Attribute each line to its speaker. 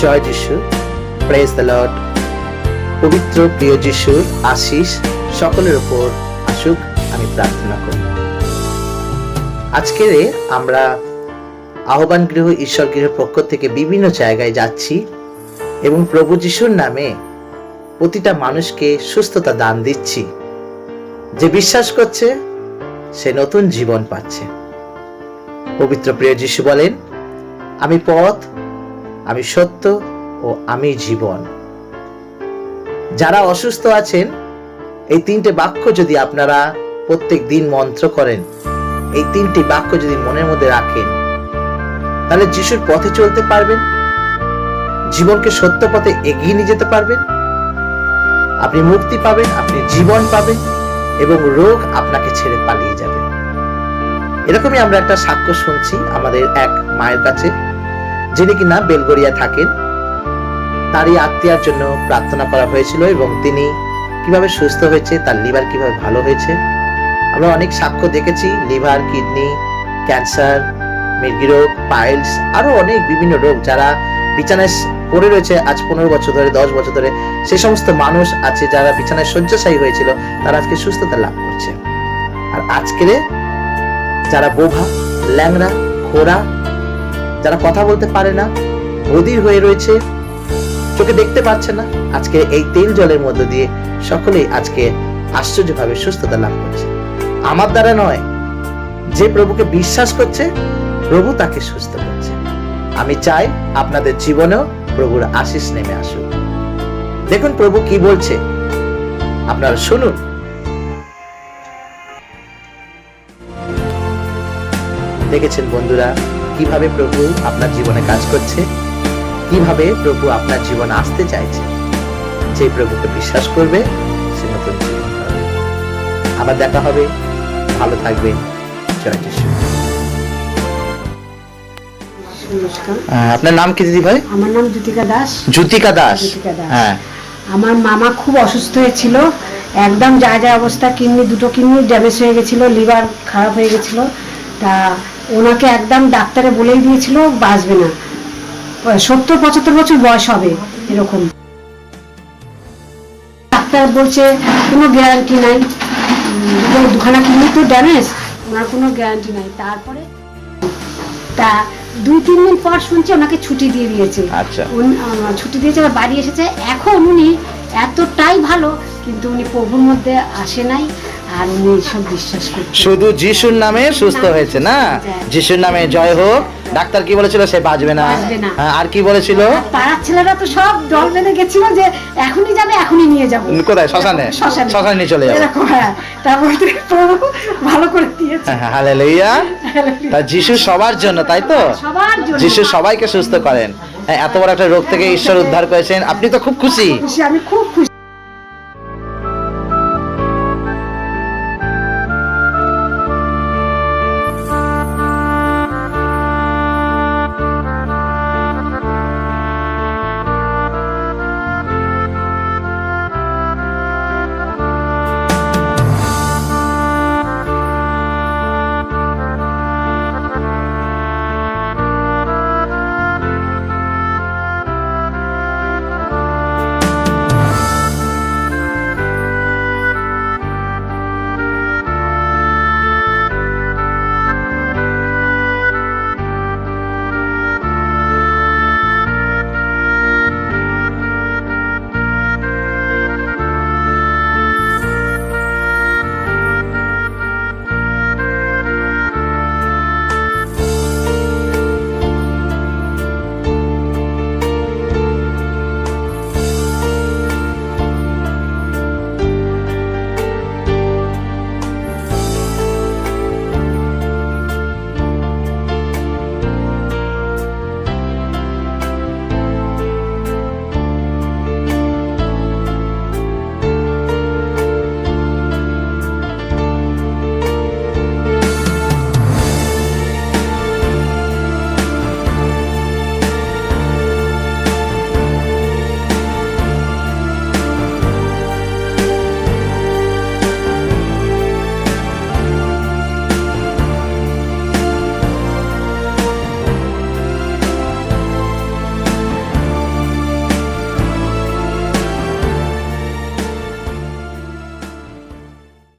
Speaker 1: জয় যিশু। Praise the Lord পবিত্র প্রিয় যিশুর আশিস সকলের উপর আসুক, আমি প্রার্থনা করি। আজকে আমরা আহ্বান গৃহ, ঈশ্বর গৃহের পক্ষ থেকে বিভিন্ন জায়গায় যাচ্ছি এবং প্রভু যিশুর নামে প্রতিটা মানুষকে সুস্থতা দান দিচ্ছি। যে বিশ্বাস করছে, সে নতুন জীবন পাচ্ছে। পবিত্র প্রিয় যিশু বলেন, আমি পথ আমি সত্য ও আমি জীবন। যারা অসুস্থ আছেন, এই তিনটে বাক্য যদি আপনারা প্রত্যেক দিন মন্ত্র করেন, এই তিনটি বাক্য যদি মনের মধ্যে রাখেন, তাহলে যিশুর পথে চলতে পারবেন, জীবনকে সত্য পথে এগিয়ে নিয়ে যেতে পারবেন, আপনি মুক্তি পাবেন, আপনি জীবন পাবেন এবং রোগ আপনাকে ছেড়ে পালিয়ে যাবে। এরকমই আমরা একটা সাক্ষ্য শুনছি আমাদের এক মায়ের কাছে। যিনি কিনা বেলগড়িয়া থাকেন, তারই আত্মীয়ার জন্য প্রার্থনা করা হয়েছিল এবং তিনি কীভাবে সুস্থ হয়েছে, তার লিভার কীভাবে ভালো হয়েছে, আমরা অনেক সাক্ষ্য দেখেছি, লিভার, কিডনি, ক্যান্সার মৃগী রোগ, পাইলস, আরও অনেক বিভিন্ন রোগ যারা বিছানায় পড়ে রয়েছে আজ পনেরো বছর ধরে, দশ বছর ধরে, সে সমস্ত মানুষ আছে যারা বিছানায় শয্যাশায়ী হয়েছিল, তারা আজকে সুস্থতা লাভ করছে। আর আজকের যারা বোভা, ল্যাংড়া খোড়া যারা কথা বলতে পারে না বধির হয়ে রয়েছে, চোখে দেখতে পাচ্ছে না, আজকে এই তেল জলের মধ্য দিয়ে সকলেই আজকে আশ্চর্যভাবে সুস্থতা লাভ করছে। আমার দ্বারা নয়, যে প্রভুকে বিশ্বাস করছে, প্রভু তাকে সুস্থ করছে। আমি চাই আপনাদের জীবনেও প্রভুর আশিস নেমে আসুক। দেখুন প্রভু কি বলছে। আপনারা শুনুন। দেখেছেন বন্ধুরা কীভাবে প্রভু আপনার জীবনে কাজ করছে? কীভাবে প্রভু আপনার জীবনে আসতে চাইছে? যে প্রভুকে বিশ্বাস করবে সে নতুন জীবন পাবে। আবার দেখা হবে। ভালো থাকবেন। জয় যিশু
Speaker 2: নমস্কার।
Speaker 1: আপনার নাম কি দিদি ভাই?
Speaker 2: আমার নাম জ্যোতিকা দাস।
Speaker 1: জ্যোতিকা দাস।
Speaker 2: জ্যোতিকা দাস।
Speaker 1: হ্যাঁ।
Speaker 2: আমার মামা খুব অসুস্থ হয়েছিল। একদম যা যা অবস্থা কিডনি দুটো কিডনি ড্যামেজ হয়ে গেছিল লিভার খারাপ হয়ে গেছিল। তা ওনাকে একদম ডাক্তারে বলেই দিয়েছিল বাঁচবে না। সত্তর পঁচাত্তর বছর বয়স হবে এরকম। ডাক্তার বলছে কোনো গ্যারান্টি নাই। দুখানা কিডনি তো ড্যামেজ ওনার কোনো গ্যারান্টি নাই। তারপরে তা দুই তিন দিন পর শুনছি ওনাকে ছুটি দিয়ে দিয়েছে।
Speaker 1: আচ্ছা।
Speaker 2: ছুটি দিয়েছে বাড়ি এসেছে। এখন উনি এতটাই ভালো কিন্তু উনি প্রভুর মধ্যে আসে নাই। আর উনি সব বিশ্বাস করছেন
Speaker 1: শুধু যিশুর নামে সুস্থ হয়েছে না?
Speaker 2: হ্যাঁ।
Speaker 1: যিশুর নামে জয় হোক। ডাক্তার কি বলেছিল? সে বাঁচবে না। হ্যাঁ, আর কি বলেছিল?
Speaker 2: পাড়ার ছেলেরা তো সব দল বেঁধে গেছিল যে এখনই যাবে এখনই নিয়ে যাব।
Speaker 1: কোথায়? শ্মশানে?
Speaker 2: শ্মশানে।
Speaker 1: নিয়ে চলে যাব।
Speaker 2: এরকম হ্যাঁ। তারপর প্রভু ভালো করে দিয়েছে।
Speaker 1: তা যিশু সবার জন্য তাই তো? যিশু সবাইকে সুস্থ করেন। এত বড় একটা রোগ থেকে ঈশ্বর উদ্ধার করেছেন। আপনি তো খুব
Speaker 2: খুশি, আমি খুব খুশি।